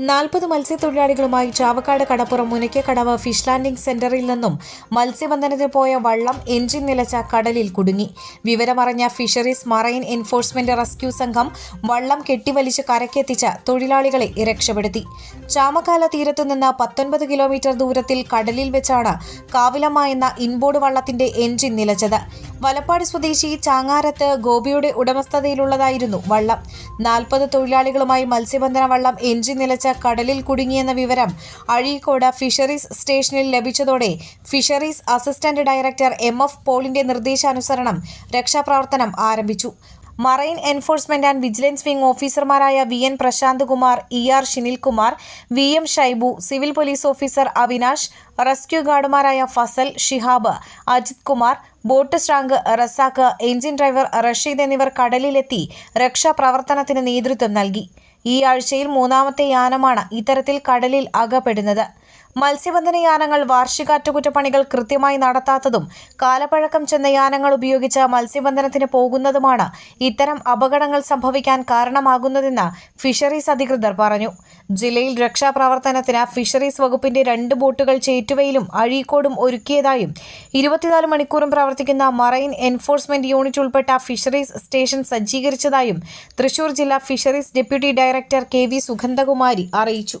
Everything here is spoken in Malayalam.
നാൽപ്പത് മത്സ്യത്തൊഴിലാളികളുമായി ചാവക്കാട് കടപ്പുറം മുനയ്ക്കക്കടവ് ഫിഷ് ലാൻഡിംഗ് സെന്ററിൽ നിന്നും മത്സ്യബന്ധനത്തിന് പോയ വള്ളം എഞ്ചിൻ നിലച്ച കടലിൽ കുടുങ്ങി. വിവരമറിഞ്ഞ ഫിഷറീസ് മറൈൻ എൻഫോഴ്സ്മെന്റ് റെസ്ക്യൂ സംഘം വള്ളം കെട്ടിവലിച്ച് കരക്കെത്തിച്ച തൊഴിലാളികളെ രക്ഷപ്പെടുത്തി. ചാമക്കാല തീരത്തുനിന്ന് പത്തൊൻപത് കിലോമീറ്റർ ദൂരത്തിൽ കടലിൽ വെച്ചാണ് കാവിലമ്മ എന്ന ഇൻബോർഡ് വള്ളത്തിന്റെ എഞ്ചിൻ നിലച്ചത്. വലപ്പാട് സ്വദേശി ചാങ്ങാരത്ത് ഗോപിയുടെ ഉടമസ്ഥതയിലുള്ളതായിരുന്നു വള്ളം. നാൽപ്പത് തൊഴിലാളികളുമായി മത്സ്യബന്ധന വള്ളം എഞ്ചിൻ നിലച്ച കടലിൽ കുടുങ്ങിയെന്ന വിവരം അഴീക്കോട് ഫിഷറീസ് സ്റ്റേഷനിൽ ലഭിച്ചതോടെ fisheries assistant director M F പോളിന്റെ നിർദ്ദേശാനുസരണം രക്ഷാപ്രവർത്തനം ആരംഭിച്ചു. Marine enforcement and vigilance wing ഓഫീസർമാരായ V N Prashanth Kumar E R Shinilkumar V M Shaibu civil police officer Avinash rescue ഗാർഡുമാരായ Fazal Shihab Ajith Kumar boat സ്റ്റാങ്ക് റസാക്ക് എഞ്ചിൻ ഡ്രൈവർ റഷീദ് എന്നിവർ കടലിലെത്തി രക്ഷാപ്രവർത്തനത്തിന് നേതൃത്വം നൽകി. ഈ ആഴ്ചയിൽ മൂന്നാമത്തെ യാനമാണ് ഇത്തരത്തിൽ കടലിൽ അകപ്പെടുന്നത്. മത്സ്യബന്ധന യാനങ്ങൾ വാർഷിക അറ്റകുറ്റപ്പണികൾ കൃത്യമായി നടത്താത്തതും കാലപ്പഴക്കം ചെന്ന യാനങ്ങൾ ഉപയോഗിച്ച് മത്സ്യബന്ധനത്തിന് പോകുന്നതുമാണ് ഇത്തരം അപകടങ്ങൾ സംഭവിക്കാൻ കാരണമാകുന്നതെന്ന് ഫിഷറീസ് അധികൃതർ പറഞ്ഞു. ജില്ലയിൽ രക്ഷാപ്രവർത്തനത്തിന് ഫിഷറീസ് വകുപ്പിന്റെ രണ്ട് ബോട്ടുകൾ ചേറ്റുവയിലും അഴീക്കോടും ഒരുക്കിയതായും ഇരുപത്തിനാല് മണിക്കൂറും പ്രവർത്തിക്കുന്ന മറൈൻ എൻഫോഴ്സ്മെന്റ് യൂണിറ്റ് ഉൾപ്പെട്ട ഫിഷറീസ് സ്റ്റേഷൻ സജ്ജീകരിച്ചതായും തൃശൂർ ജില്ലാ fisheries deputy director K V Sugandhakumari അറിയിച്ചു.